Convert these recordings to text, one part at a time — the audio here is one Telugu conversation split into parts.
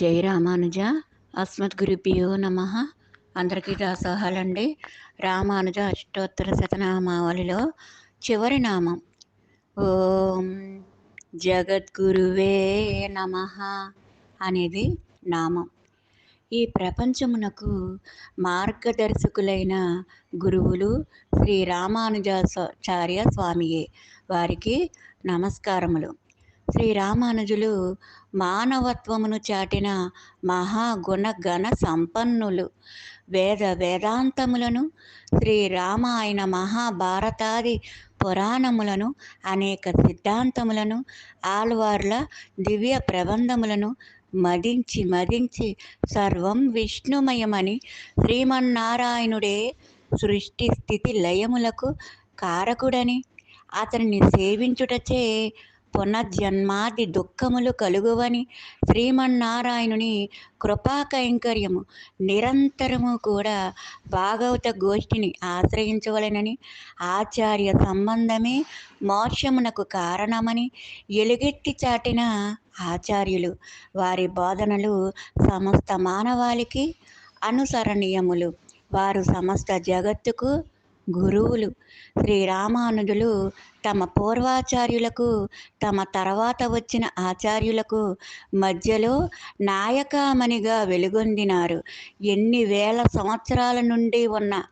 జై రామానుజ. అస్మద్గురుభ్యో నమ. అందరికీ దాసోహాలండి రామానుజ అష్టోత్తర శతనామావళిలో చివరి నామం. ఓం జగద్గురువే నమ అనేది నామం. ఈ ప్రపంచమునకు మార్గదర్శకులైన గురువులు శ్రీ రామానుజాచార్య స్వామియే. వారికి నమస్కారములు. శ్రీ రామానుజులు మానవత్వమును చాటిన మహాగుణగణ సంపన్నులు వేద వేదాంతములను శ్రీరామాయణ మహాభారతాది పురాణములను అనేక సిద్ధాంతములను ఆల్వార్ల దివ్య ప్రబంధములను మదించి మదించి సర్వం విష్ణుమయమని శ్రీమన్నారాయణుడే సృష్టి స్థితి లయములకు కారకుడని అతనిని సేవించుటచే పునర్జన్మాది దుఃఖములు కలుగువని శ్రీమన్నారాయణుని కృపాకైంకర్యము నిరంతరము కూడా భాగవత గోష్ఠిని ఆశ్రయించవలెనని ఆచార్య సంబంధమే మోక్షమునకు కారణమని ఎలుగెత్తి చాటిన ఆచార్యులు వారి బోధనలు సమస్త మానవాళికి అనుసరణీయములు. వారు సమస్త జగత్తుకు గురువులు శ్రీరామానుజులు తమ పూర్వాచార్యులకు తమ తర్వాత వచ్చిన ఆచార్యులకు మధ్యలో నాయకామణిగా వెలుగొందినారు. ఎన్ని వేల సంవత్సరాల నుండి ఉన్న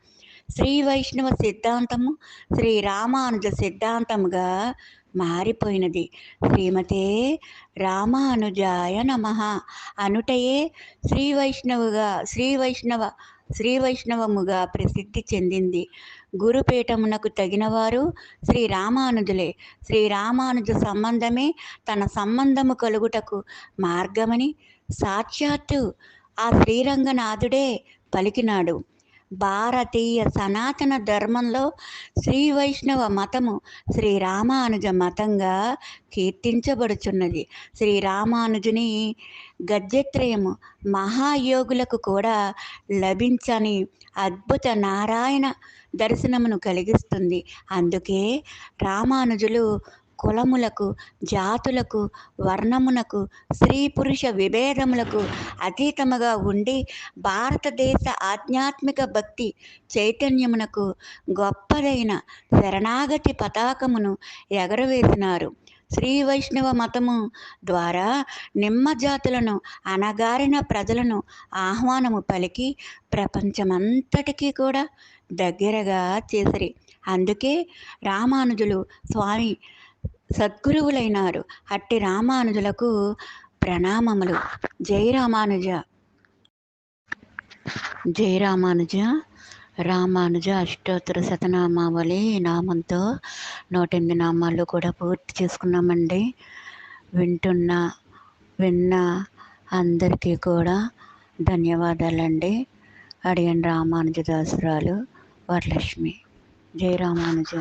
శ్రీ వైష్ణవ సిద్ధాంతము శ్రీరామానుజ సిద్ధాంతముగా మారిపోయినది. శ్రీమతే రామానుజాయ నమ. అనుటయే శ్రీ వైష్ణవుగా శ్రీ వైష్ణవ శ్రీ వైష్ణవముగా ప్రసిద్ధి చెందింది. గురుపీఠమునకు తగినవారు శ్రీ రామానుజులే. శ్రీ రామానుజ సంబంధమే తన సంబంధము కలుగుటకు మార్గమని సాక్షాత్తు ఆ శ్రీరంగనాథుడే పలికినాడు. భారతీయ సనాతన ధర్మంలో శ్రీ వైష్ణవ మతము శ్రీ రామానుజ మతంగా కీర్తించబడుచున్నది. శ్రీ రామానుజుని గద్యత్రయము మహాయోగులకు కూడా లభించని అద్భుత నారాయణ దర్శనమును కలిగిస్తుంది. అందుకే రామానుజులు కులములకు జాతులకు వర్ణమునకు స్త్రీ పురుష విభేదములకు అతీతముగా ఉండి భారతదేశ ఆధ్యాత్మిక భక్తి చైతన్యమునకు గొప్పదైన శరణాగతి పతాకమును ఎగరవేసినారు. శ్రీ వైష్ణవ మతము ద్వారా నిమ్మ జాతులను అనగారిన ప్రజలను ఆహ్వానము పలికి ప్రపంచమంతటికీ కూడా దగ్గరగా చేసిరి. అందుకే రామానుజులు స్వామి సద్గురువులైనారు. అట్టి రామానుజులకు ప్రణామములు. జై రామానుజ. జై రామానుజ. రామానుజ అష్టోత్తర శతనామావళి నామంతో నూట ఎనిమిది నామాలు కూడా పూర్తి చేసుకున్నామండి. వింటున్న విన్న అందరికీ కూడా ధన్యవాదాలండి. అడిగిన రామానుజదాసురాలు వరలక్ష్మి. జై రామానుజ.